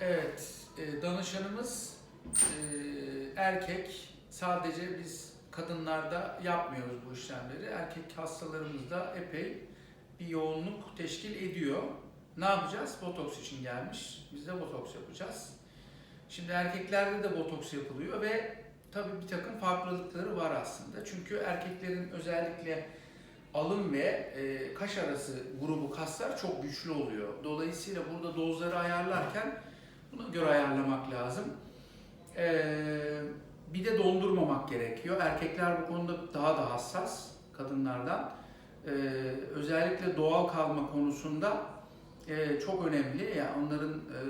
Evet, e, danışanımız e, erkek. Sadece biz kadınlarda yapmıyoruz bu işlemleri. Erkek hastalarımızda epey bir yoğunluk teşkil ediyor. Ne yapacağız? Botoks için gelmiş. Biz de botoks yapacağız. Şimdi erkeklerde de botoks yapılıyor ve tabii bir takım farklılıkları var aslında. Çünkü erkeklerin özellikle alın ve e, kaş arası grubu kaslar çok güçlü oluyor. Dolayısıyla burada dozları ayarlarken buna göre ayarlamak lazım. Ee, bir de dondurmamak gerekiyor. Erkekler bu konuda daha da hassas kadınlardan. Ee, özellikle doğal kalma konusunda e, çok önemli. Yani onların e,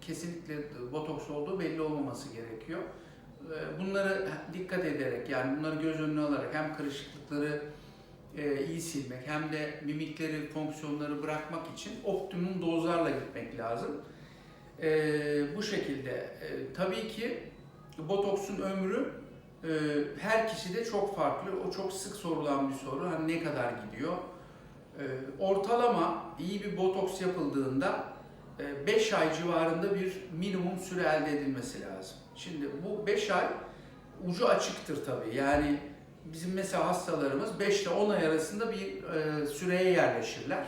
kesinlikle botoks olduğu belli olmaması gerekiyor. Ee, bunları dikkat ederek yani bunları göz önüne alarak hem kırışıklıkları e, iyi silmek hem de mimikleri, fonksiyonları bırakmak için optimum dozlarla gitmek lazım. E, bu şekilde. E, tabii ki botoksun ömrü e, her kişide çok farklı. O çok sık sorulan bir soru. Hani ne kadar gidiyor? E, ortalama iyi bir botoks yapıldığında 5 ay civarında bir minimum süre elde edilmesi lazım. Şimdi bu 5 ay ucu açıktır tabii. Yani bizim mesela hastalarımız 5 ile 10 ay arasında bir e, süreye yerleşirler.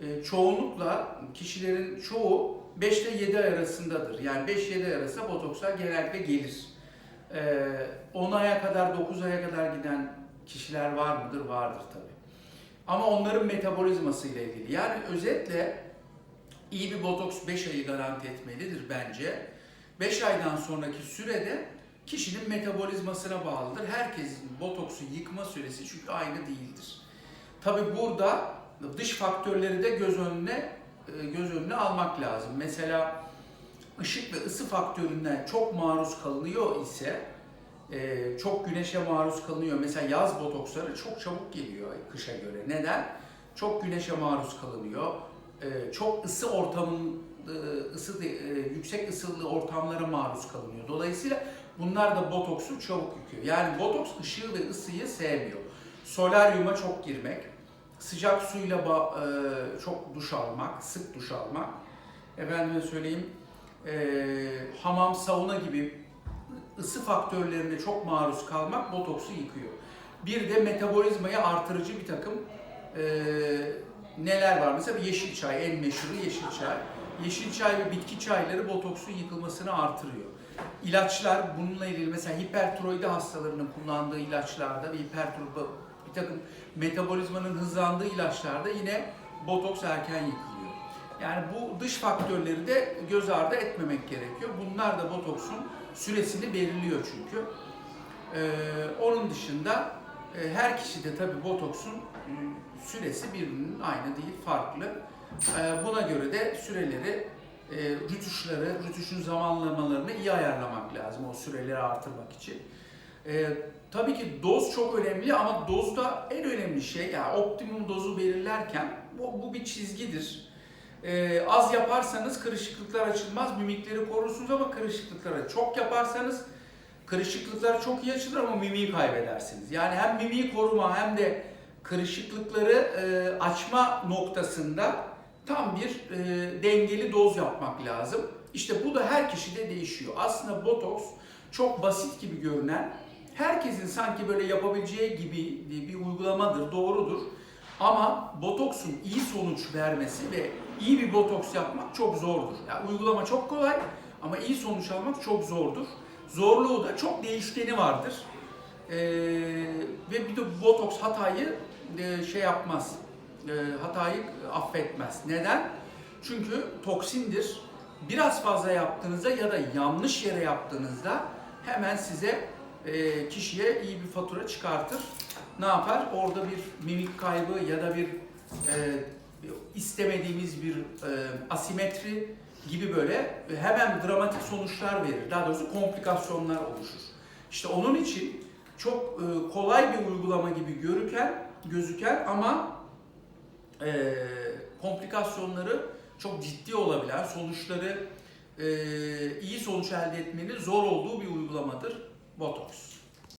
E, çoğunlukla kişilerin çoğu 5 ile 7 ay arasındadır. Yani 5-7 ay arasında botokslar genellikle gelir. E, 10 aya kadar, 9 aya kadar giden kişiler var mıdır? Vardır tabii. Ama onların metabolizması ile ilgili. Yani özetle iyi bir botoks 5 ayı garanti etmelidir bence. 5 aydan sonraki sürede kişinin metabolizmasına bağlıdır. Herkesin botoksu yıkma süresi çünkü aynı değildir. Tabi burada dış faktörleri de göz önüne göz önüne almak lazım. Mesela ışık ve ısı faktöründen çok maruz kalınıyor ise e, çok güneşe maruz kalınıyor. Mesela yaz botoksları çok çabuk geliyor kışa göre. Neden? Çok güneşe maruz kalınıyor. E, Çok ısı ortamın ısı yüksek ısılı ortamlara maruz kalınıyor. Dolayısıyla Bunlar da botoksu çabuk yıkıyor. Yani botoks ışığı ve ısıyı sevmiyor. Solaryuma çok girmek, sıcak suyla e, çok duş almak, sık duş almak, efendime söyleyeyim e, hamam, sauna gibi ısı faktörlerine çok maruz kalmak botoksu yıkıyor. Bir de metabolizmayı artırıcı bir takım e, neler var? Mesela yeşil çay, en meşhuru yeşil çay. Yeşil çay ve bitki çayları botoksun yıkılmasını artırıyor. İlaçlar bununla ilgili mesela hipertiroidi hastalarının kullandığı ilaçlarda ve hipertiroidi bir takım metabolizmanın hızlandığı ilaçlarda yine botoks erken yıkılıyor. Yani bu dış faktörleri de göz ardı etmemek gerekiyor. Bunlar da botoksun süresini belirliyor çünkü. Ee, onun dışında e, her kişide tabi botoksun e, süresi birbirinin aynı değil, farklı. E, buna göre de süreleri e, rütuşları, rütuşun zamanlamalarını iyi ayarlamak lazım o süreleri artırmak için. E, tabii ki doz çok önemli ama dozda en önemli şey yani optimum dozu belirlerken bu, bu bir çizgidir. E, az yaparsanız kırışıklıklar açılmaz, mimikleri korursunuz ama kırışıklıkları çok yaparsanız kırışıklıklar çok iyi açılır ama mimiği kaybedersiniz. Yani hem mimiği koruma hem de kırışıklıkları e, açma noktasında tam bir e, dengeli doz yapmak lazım. İşte bu da her kişide değişiyor. Aslında botoks çok basit gibi görünen, herkesin sanki böyle yapabileceği gibi bir uygulamadır, doğrudur. Ama botoksun iyi sonuç vermesi ve iyi bir botoks yapmak çok zordur. Yani uygulama çok kolay ama iyi sonuç almak çok zordur. Zorluğu da çok değişkeni vardır. Ee, ve bir de botoks hatayı e, şey yapmaz, e, hatayı affetmez. Neden? Çünkü toksindir. Biraz fazla yaptığınızda ya da yanlış yere yaptığınızda hemen size e, kişiye iyi bir fatura çıkartır. Ne yapar? Orada bir mimik kaybı ya da bir e, istemediğimiz bir e, asimetri gibi böyle hemen dramatik sonuçlar verir. Daha doğrusu komplikasyonlar oluşur. İşte onun için çok kolay bir uygulama gibi görürken gözüken ama komplikasyonları çok ciddi olabilen, sonuçları iyi sonuç elde etmenin zor olduğu bir uygulamadır botoks.